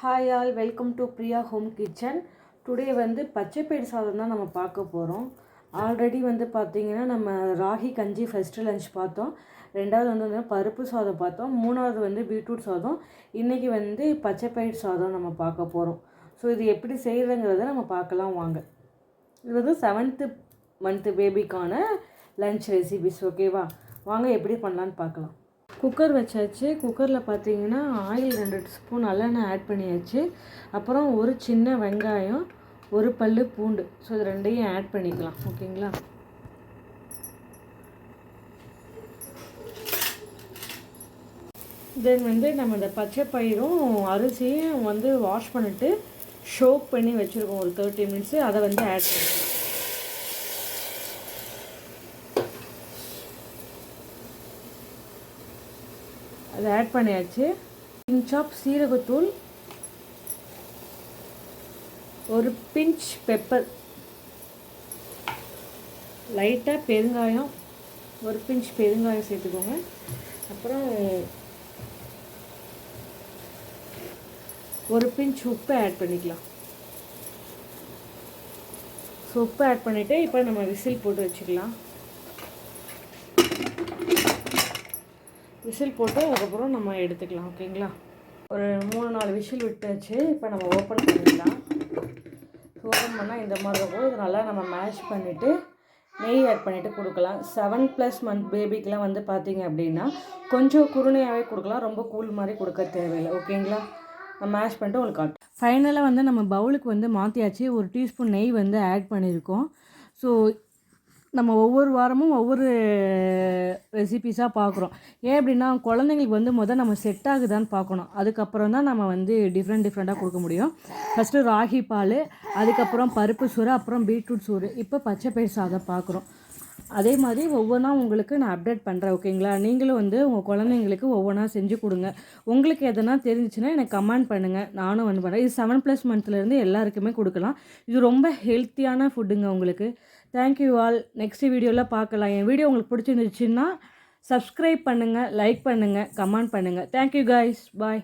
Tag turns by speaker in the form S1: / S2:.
S1: Hi all welcome to Priya home kitchen today வந்து பச்சைப்பயிறு சாதம் தான் நம்ம பார்க்க போகிறோம் ஆல்ரெடி வந்து பார்த்தீங்கன்னா நம்ம ராகி கஞ்சி ஃபஸ்ட்டு லஞ்ச் பார்த்தோம். ரெண்டாவது வந்து பருப்பு சாதம் பார்த்தோம். மூணாவது வந்து பீட்ரூட் சாதம். இன்றைக்கி வந்து பச்சைப்பயிறு சாதம் நம்ம பார்க்க போகிறோம் ஸோ இது எப்படி செய்கிறதுங்கிறத நம்ம பார்க்கலாம் வாங்க. இது வந்து செவன்த்து மந்த்து பேபிக்கான லஞ்ச் ரெசிபிஸ் ஓகேவா வாங்க எப்படி பண்ணலான்னு பார்க்கலாம். குக்கர் வச்சாச்சு. குக்கரில் பார்த்தீங்கன்னா ஆயில் ரெண்டு ஸ்பூன் நல்லெண்ணெய் ஆட் பண்ணியாச்சு. அப்புறம் ஒரு சின்ன வெங்காயம் ஒரு பல் பூண்டு. ஸோ இது ரெண்டையும் ஆட் பண்ணிக்கலாம். ஓகேங்களா? தென் வந்து நம்ம இந்த பச்சை பயிரும் அரிசியும் வந்து வாஷ் பண்ணிவிட்டு ஷோக் பண்ணி வச்சுருக்கோம். ஒரு தேர்ட்டி மினிட்ஸு அதை வந்து ஆட் பண்ணி அதை ஆட் பண்ணியாச்சு. பிஞ்ச் ஆஃப் சீரகத்தூள். ஒரு பிஞ்ச் பெப்பர் லைட்டாக பெருங்காயம். ஒரு பிஞ்ச் பெருங்காயம் சேர்த்துக்கோங்க. அப்புறம் ஒரு பிஞ்ச் உப்பு ஆட் பண்ணிக்கலாம். ஸோ உப்பு ஆட் பண்ணிவிட்டு இப்போ நம்ம விசில் போட்டு வச்சுக்கலாம். விசில் போட்டு அதுக்கப்புறம் நம்ம எடுத்துக்கலாம் ஓகேங்களா? ஒரு மூணு நாலு விசில் விட்டாச்சு இப்போ நம்ம ஓப்பன் பண்ணிடலாம். ஓப்பன் பண்ணால் இந்த மாதிரி இருக்கும். இது நல்லா நம்ம மேஷ் பண்ணிவிட்டு நெய் ஆட் பண்ணிவிட்டு கொடுக்கலாம். செவன் ப்ளஸ் மந்த் பேபிக்கெலாம் வந்து பார்த்தீங்க அப்படின்னா கொஞ்சம் குருணையாகவே கொடுக்கலாம். ரொம்ப கூல் மாதிரி கொடுக்க தேவையில்லை ஓகேங்களா? நம்ம மேஷ் பண்ணிட்டு உங்களுக்கு ஆட் ஃபைனலாக வந்து நம்ம பவுலுக்கு வந்து மாற்றியாச்சு ஒரு டீஸ்பூன் நெய் வந்து ஆட் பண்ணியிருக்கோம். ஸோ நம்ம ஒவ்வொரு வாரமும் ஒவ்வொரு ரெசிபீஸாக பார்க்குறோம் ஏன் அப்படின்னா குழந்தைங்களுக்கு வந்து முதல் நம்ம செட் ஆகுதான்னு பார்க்கணும் அதுக்கப்புறம் தான் நம்ம வந்து டிஃப்ரெண்ட் டிஃப்ரெண்ட்டாக கொடுக்க முடியும். ஃபஸ்ட்டு ராகி பால் அதுக்கப்புறம் பருப்பு சோறு அப்புறம் பீட்ரூட் சோறு. இப்போ பச்சை பயிர் சாதம் பார்க்குறோம் அதே மாதிரி ஒவ்வொன்றா உங்களுக்கு நான் அப்டேட் பண்ணுறேன் ஓகேங்களா நீங்களும் வந்து உங்கள் குழந்தைங்களுக்கு ஒவ்வொன்றா செஞ்சு கொடுங்க. உங்களுக்கு எதனா தெரிஞ்சிச்சுன்னா எனக்கு கமெண்ட் பண்ணுங்கள் நானும் வந்து பண்ணுறேன் இது செவன் ப்ளஸ் மந்த்லேருந்து எல்லாருக்குமே கொடுக்கலாம். இது ரொம்ப ஹெல்த்தியான ஃபுட்டுங்க உங்களுக்கு. தேங்க்யூ ஆல் நெக்ஸ்ட் வீடியோவில் பார்க்கலாம். என் வீடியோ உங்களுக்கு பிடிச்சிருந்துச்சுன்னா சப்ஸ்கிரைப் பண்ணுங்கள் லைக் பண்ணுங்கள் கமெண்ட் பண்ணுங்கள் தேங்க்யூ கைஸ் பாய்